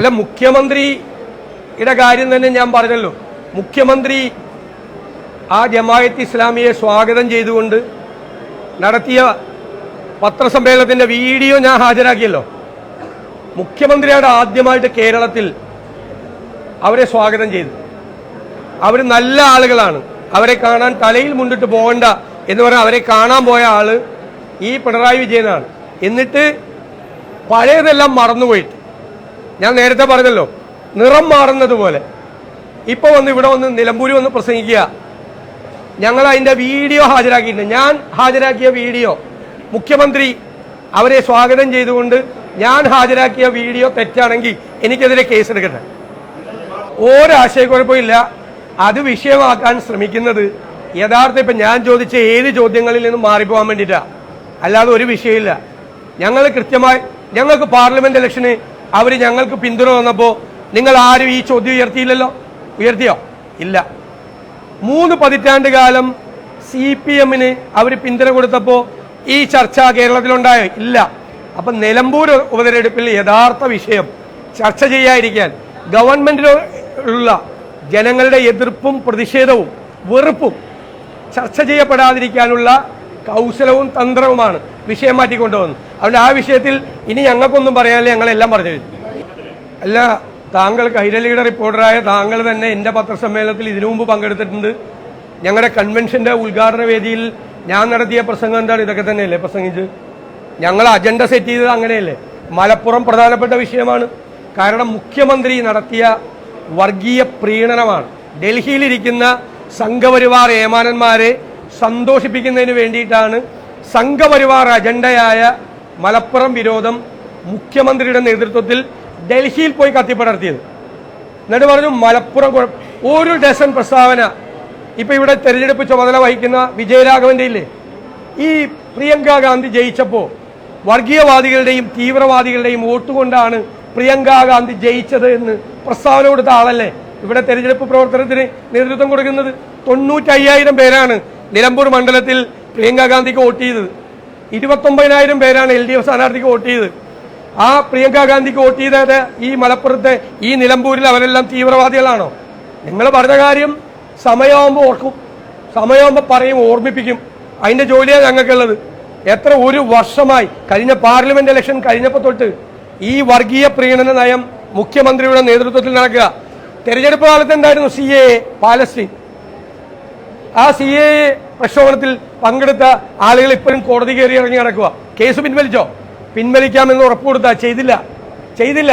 അല്ല മുഖ്യമന്ത്രിയുടെ കാര്യം തന്നെ ഞാൻ പറഞ്ഞല്ലോ. മുഖ്യമന്ത്രി ആ ജമായത്ത് ഇസ്ലാമിയെ സ്വാഗതം ചെയ്തുകൊണ്ട് നടത്തിയ പത്രസമ്മേളനത്തിന്റെ വീഡിയോ ഞാൻ ഹാജരാക്കിയല്ലോ. മുഖ്യമന്ത്രിയാണ് ആദ്യമായിട്ട് കേരളത്തിൽ അവരെ സ്വാഗതം ചെയ്തു. അവർ നല്ല ആളുകളാണ്. അവരെ കാണാൻ തലയിൽ മുണ്ടിട്ട് പോകണ്ട എന്ന് പറഞ്ഞാൽ അവരെ കാണാൻ പോയ ആൾ ഈ പിണറായി വിജയനാണ്. എന്നിട്ട് പഴയതെല്ലാം മറന്നുപോയിട്ട്. ഞാൻ നേരത്തെ പറഞ്ഞല്ലോ നിറം മാറുന്നത് പോലെ ഇപ്പൊ വന്ന് ഇവിടെ വന്ന് നിലമ്പൂരി വന്ന് പ്രസംഗിക്കുക. ഞങ്ങൾ അതിന്റെ വീഡിയോ ഹാജരാക്കിയിട്ടുണ്ട്. ഞാൻ ഹാജരാക്കിയ വീഡിയോ മുഖ്യമന്ത്രി അവരെ സ്വാഗതം ചെയ്തുകൊണ്ട് ഞാൻ ഹാജരാക്കിയ വീഡിയോ തെറ്റാണെങ്കിൽ എനിക്കെതിരെ കേസെടുക്കട്ടെ. ഒരാശയക്കുഴപ്പമില്ല അത് വിഷയമാക്കാൻ ശ്രമിക്കുന്നത് യഥാർത്ഥ ഇപ്പൊ ഞാൻ ചോദിച്ച ഏത് ചോദ്യങ്ങളിൽ നിന്നും മാറിപ്പോകാൻ വേണ്ടിയിട്ടാ? അല്ലാതെ ഒരു വിഷയമില്ല. ഞങ്ങൾ കൃത്യമായി ഞങ്ങൾക്ക് പാർലമെന്റ് ഇലക്ഷന് അവർ ഞങ്ങൾക്ക് പിന്തുണ തന്നപ്പോൾ നിങ്ങൾ ആരും ഈ ചോദ്യം ഉയർത്തിയില്ലല്ലോ? ഉയർത്തിയോ? ഇല്ല. മൂന്ന് പതിറ്റാണ്ട് കാലം സി പി എമ്മിന് അവർ പിന്തുണ കൊടുത്തപ്പോൾ ഈ ചർച്ച കേരളത്തിലുണ്ടായോ? ഇല്ല. അപ്പം നിലമ്പൂർ ഉപതെരഞ്ഞെടുപ്പിൽ യഥാർത്ഥ വിഷയം ചർച്ച ചെയ്യാതിരിക്കാൻ ഗവൺമെന്റിലുള്ള ജനങ്ങളുടെ എതിർപ്പും പ്രതിഷേധവും വെറുപ്പും ചർച്ച ചെയ്യപ്പെടാതിരിക്കാനുള്ള കൗശലവും തന്ത്രവുമാണ് വിഷയം മാറ്റിക്കൊണ്ടുവന്നത്. അതുകൊണ്ട് ആ വിഷയത്തിൽ ഇനി ഞങ്ങൾക്കൊന്നും പറയാനില്ല ഞങ്ങളെല്ലാം പറഞ്ഞു അല്ല താങ്കൾ കൈരളിയുടെ റിപ്പോർട്ടറായ താങ്കൾ തന്നെ എന്റെ പത്രസമ്മേളനത്തിൽ ഇതിനു മുമ്പ് പങ്കെടുത്തിട്ടുണ്ട്. ഞങ്ങളുടെ കൺവെൻഷന്റെ ഉദ്ഘാടന വേദിയിൽ ഞാൻ നടത്തിയ പ്രസംഗം എന്താണ്? ഇതൊക്കെ തന്നെയല്ലേ പ്രസംഗിച്ച് ഞങ്ങൾ അജണ്ട സെറ്റ് ചെയ്തത് അങ്ങനെയല്ലേ? മലപ്പുറം പ്രധാനപ്പെട്ട വിഷയമാണ്. കാരണം മുഖ്യമന്ത്രി നടത്തിയ വർഗീയ പ്രീണനമാണ്. ഡൽഹിയിലിരിക്കുന്ന സംഘപരിവാർ ഏമാനന്മാരെ സന്തോഷിപ്പിക്കുന്നതിന് വേണ്ടിയിട്ടാണ് സംഘപരിവാർ അജണ്ടയായ മലപ്പുറം വിരോധം മുഖ്യമന്ത്രിയുടെ നേതൃത്വത്തിൽ ഡൽഹിയിൽ പോയി കത്തിപ്പടർത്തിയത്. എന്നിട്ട് പറഞ്ഞു മലപ്പുറം ഒരു ഡസൻ പ്രസ്താവന ഇപ്പൊ ഇവിടെ തെരഞ്ഞെടുപ്പ് ചുമതല വഹിക്കുന്ന വിജയരാഘവന്റെ ഇല്ലേ? ഈ പ്രിയങ്ക ഗാന്ധി ജയിച്ചപ്പോ വർഗീയവാദികളുടെയും തീവ്രവാദികളുടെയും വോട്ട് കൊണ്ടാണ് പ്രിയങ്ക ഗാന്ധി ജയിച്ചത് എന്ന് പ്രസ്താവന കൊടുത്ത ആളല്ലേ? ഇവിടെ തെരഞ്ഞെടുപ്പ് പ്രവർത്തനത്തിന് നേതൃത്വം കൊടുക്കുന്നത് തൊണ്ണൂറ്റയ്യായിരം പേരാണ്. നിലമ്പൂർ മണ്ഡലത്തിൽ പ്രിയങ്ക ഗാന്ധിക്ക് വോട്ട് ചെയ്തത്. ഇരുപത്തൊമ്പതിനായിരം പേരാണ് എൽ ഡി എഫ് സ്ഥാനാർത്ഥിക്ക് വോട്ട് ചെയ്തത്. ആ പ്രിയങ്ക ഗാന്ധിക്ക് വോട്ട് ചെയ്തത് ഈ മലപ്പുറത്തെ ഈ നിലമ്പൂരിൽ അവരെല്ലാം തീവ്രവാദികളാണോ? നിങ്ങൾ പറഞ്ഞ കാര്യം സമയമാകുമ്പോൾ ഓർക്കും. സമയമാകുമ്പോൾ പറയും ഓർമ്മിപ്പിക്കും. അതിന്റെ ജോലിയാണ് ഞങ്ങൾക്കുള്ളത്. എത്ര ഒരു വർഷമായി കഴിഞ്ഞ പാർലമെന്റ് ഇലക്ഷൻ കഴിഞ്ഞപ്പോൾ തൊട്ട് ഈ വർഗീയ പ്രീണന നയം മുഖ്യമന്ത്രിയുടെ നേതൃത്വത്തിൽ നടക്കുക. തെരഞ്ഞെടുപ്പ് കാലത്ത് എന്തായിരുന്നു? C A Palestine. ആ സി എ പ്രക്ഷോഭത്തിൽ പങ്കെടുത്ത ആളുകൾ ഇപ്പോഴും കോടതി കയറി ഇറങ്ങി നടക്കുക. കേസ് പിൻവലിച്ചോ? പിൻവലിക്കാമെന്ന് ഉറപ്പ് കൊടുത്താ ചെയ്തില്ല. ചെയ്തില്ല.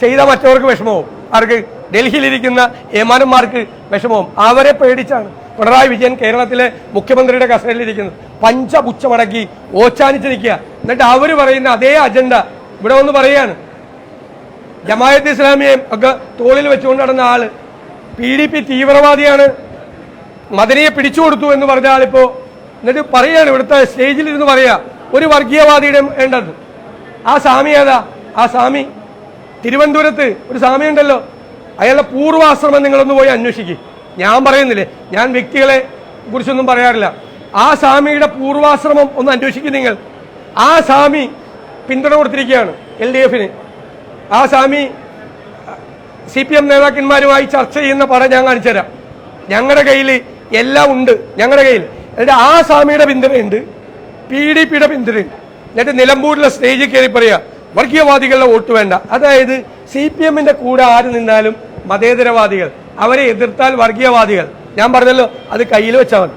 ചെയ്ത മറ്റവർക്ക് വിഷമവും. അവർക്ക് ഡൽഹിയിലിരിക്കുന്ന ഏമാനന്മാർക്ക് വിഷമവും. അവരെ പേടിച്ചാണ് പിണറായി വിജയൻ കേരളത്തിലെ മുഖ്യമന്ത്രിയുടെ കസേരയിലിരിക്കുന്നത് പഞ്ചപുച്ഛമടക്കി ഓച്ചാനിച്ച് നിൽക്കുക എന്നിട്ട് അവർ പറയുന്ന അതേ അജണ്ട ഇവിടെ വന്ന് പറയാണ് ജമായത്ത് ഇസ്ലാമിയെയും ഒക്കെ തോളിൽ വെച്ചുകൊണ്ട് നടന്ന ആൾ. പി ഡി പി തീവ്രവാദിയാണ്. മദനിയെ പിടിച്ചു കൊടുത്തു എന്ന് പറഞ്ഞാൽ ഇപ്പോ എന്നിട്ട് പറയാണ് ഇവിടുത്തെ സ്റ്റേജിൽ ഇരുന്ന് പറയാ ഒരു വർഗീയവാദിയുടെ വേണ്ടത്. ആ സ്വാമി ഏതാ? ആ സ്വാമി തിരുവനന്തപുരത്ത് ഒരു സ്വാമി ഉണ്ടല്ലോ. അയാളുടെ പൂർവാശ്രമം നിങ്ങളൊന്ന് പോയി അന്വേഷിക്കും. ഞാൻ പറയുന്നില്ലേ ഞാൻ വ്യക്തികളെ കുറിച്ചൊന്നും പറയാറില്ല. ആ സ്വാമിയുടെ പൂർവാശ്രമം ഒന്ന് അന്വേഷിക്കും നിങ്ങൾ. ആ സ്വാമി പിന്തുണ കൊടുത്തിരിക്കുകയാണ് എൽ ഡി എഫിന്. ആ സ്വാമി സി പി എം നേതാക്കന്മാരുമായി ചർച്ച ചെയ്യുന്ന പടം ഞാൻ കാണിച്ചുതരാം. ഞങ്ങളുടെ കയ്യിൽ എല്ലാം ഉണ്ട് ഞങ്ങളുടെ കയ്യിൽ. എന്നിട്ട് ആ സ്വാമിയുടെ പിന്തുണയുണ്ട് പി ഡി പിയുടെ പിന്തുണയുണ്ട് എന്നിട്ട് നിലമ്പൂരിലെ സ്റ്റേജിൽ കയറി പറയുക വർഗീയവാദികളുടെ വോട്ട് വേണ്ട. അതായത് സി പി എമ്മിന്റെ കൂടെ ആര് നിന്നാലും മതേതരവാദികൾ അവരെ എതിർത്താൽ വർഗീയവാദികൾ. ഞാൻ പറഞ്ഞല്ലോ അത് കയ്യിൽ വെച്ചാൽ മതി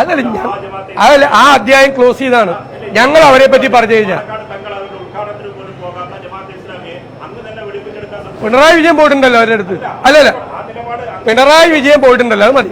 അതല്ല അതല്ല ആ അധ്യായം ക്ലോസ് ചെയ്താണ്. ഞങ്ങൾ അവരെ പറ്റി പറഞ്ഞു കഴിഞ്ഞാൽ. പിണറായി വിജയൻ പോയിട്ടുണ്ടല്ലോ അവരുടെ അടുത്ത്. അല്ലല്ല പിണറായി വിജയൻ പോയിട്ടുണ്ടല്ലോ അത് മതി.